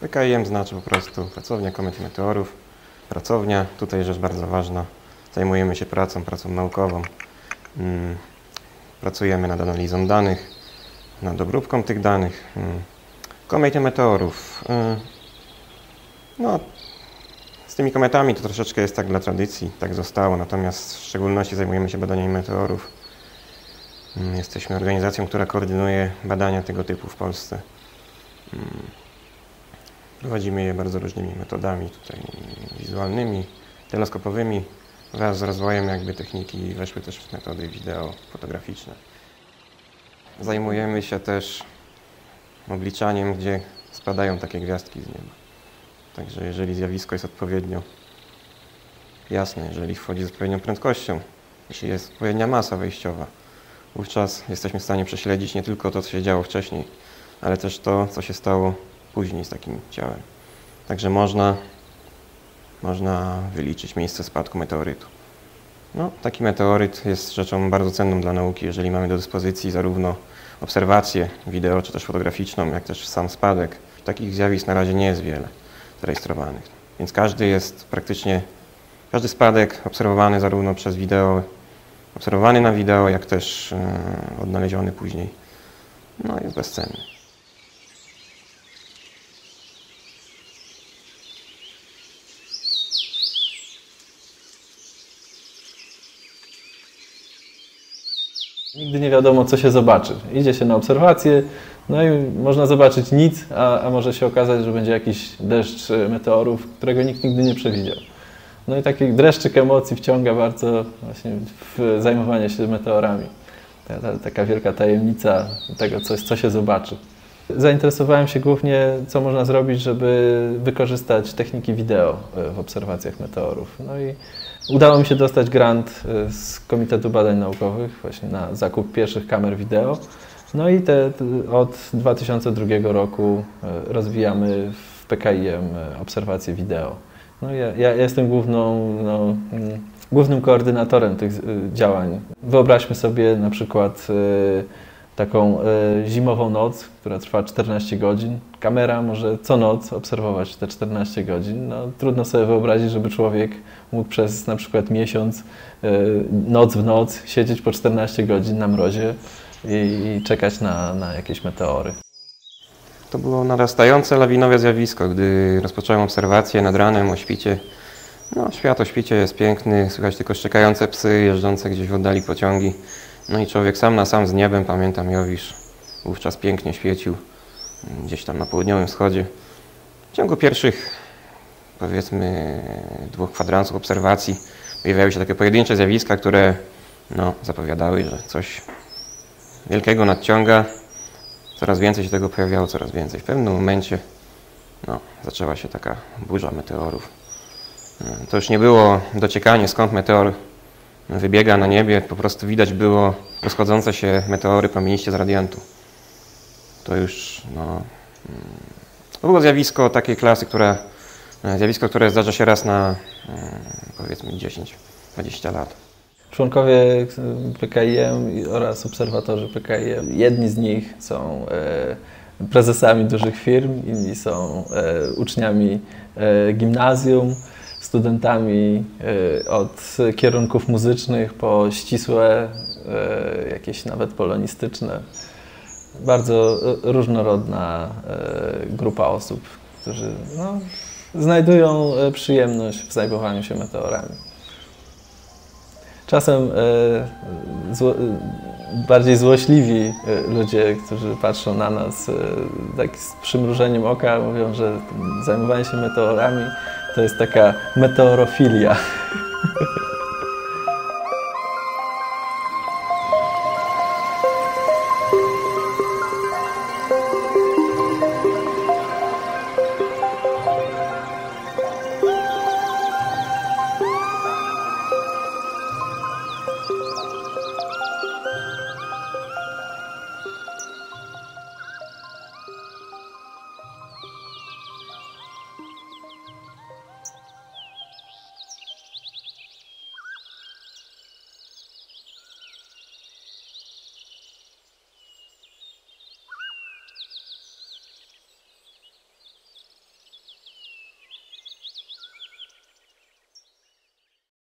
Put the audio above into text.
PKIM znaczy po prostu Pracownia Komet Meteorów. Pracownia, tutaj rzecz bardzo ważna. Zajmujemy się pracą, pracą naukową. Mm, Pracujemy nad analizą danych, nad obróbką tych danych. Mm, Komety meteorów. y, No, z tymi kometami to troszeczkę jest tak dla tradycji, tak zostało, natomiast w szczególności zajmujemy się badaniem meteorów. Mm, Jesteśmy organizacją, która koordynuje badania tego typu w Polsce. Prowadzimy je bardzo różnymi metodami, tutaj wizualnymi, teleskopowymi. Wraz z rozwojem jakby techniki weszły też w metody wideo fotograficzne. Zajmujemy się też obliczaniem, gdzie spadają takie gwiazdki z nieba. Także jeżeli zjawisko jest odpowiednio jasne, jeżeli wchodzi z odpowiednią prędkością, jeśli jest odpowiednia masa wejściowa, wówczas jesteśmy w stanie prześledzić nie tylko to, co się działo wcześniej, ale też to, co się stało później z takim ciałem. Także można, można wyliczyć miejsce spadku meteorytu. No, taki meteoryt jest rzeczą bardzo cenną dla nauki, jeżeli mamy do dyspozycji zarówno obserwację wideo czy też fotograficzną, jak też sam spadek. Takich zjawisk na razie nie jest wiele zarejestrowanych. Więc każdy jest praktycznie, każdy spadek obserwowany zarówno przez wideo, obserwowany na wideo, jak też e, odnaleziony później, no jest bezcenny. Nigdy nie wiadomo, co się zobaczy. Idzie się na obserwację, no i można zobaczyć nic, a, a może się okazać, że będzie jakiś deszcz e, meteorów, którego nikt nigdy nie przewidział. No i taki dreszczyk emocji wciąga bardzo właśnie w zajmowanie się meteorami. Ta, ta, taka wielka tajemnica tego, co, co się zobaczy. Zainteresowałem się głównie, co można zrobić, żeby wykorzystać techniki wideo e, w obserwacjach meteorów. No i udało mi się dostać grant e, z Komitetu Badań Naukowych właśnie na zakup pierwszych kamer wideo. No i te, od 2002 roku e, rozwijamy w PKIM obserwacje wideo. No ja, ja jestem główną, no, mm, głównym koordynatorem tych działań. Wyobraźmy sobie na przykład taką y, zimową noc, która trwa 14 godzin. Kamera może co noc obserwować te 14 godzin. No, trudno sobie wyobrazić, żeby człowiek mógł przez na przykład miesiąc, noc w noc, siedzieć po 14 godzin na mrozie i, i czekać na, na jakieś meteory. To było narastające lawinowe zjawisko, gdy rozpocząłem obserwacje nad ranem o świcie. No, świat o świcie jest piękny, słychać tylko szczekające psy, jeżdżące gdzieś w oddali pociągi. No i człowiek sam na sam z niebem, pamiętam Jowisz, wówczas pięknie świecił gdzieś tam na południowym wschodzie. W ciągu pierwszych, powiedzmy, dwóch kwadransów obserwacji pojawiały się takie pojedyncze zjawiska, które no, zapowiadały, że coś wielkiego nadciąga. Coraz więcej się tego pojawiało, coraz więcej. W pewnym momencie no, zaczęła się taka burza meteorów. To już nie było dociekanie, skąd meteor wybiega na niebie, po prostu widać było rozchodzące się meteory promieniście z radiantu. To już no, to było zjawisko takiej klasy, które, zjawisko, które zdarza się raz na powiedzmy 10-20 lat. Członkowie PKIM oraz obserwatorzy PKIM, jedni z nich są e, prezesami dużych firm, inni są e, uczniami e, gimnazjum, studentami od kierunków muzycznych po ścisłe, jakieś nawet polonistyczne. Bardzo różnorodna grupa osób, którzy no, znajdują przyjemność w zajmowaniu się meteorami. Czasem e, zło, bardziej złośliwi ludzie, którzy patrzą na nas e, tak z przymrużeniem oka, mówią, że zajmowanie się meteorami to jest taka meteorofilia.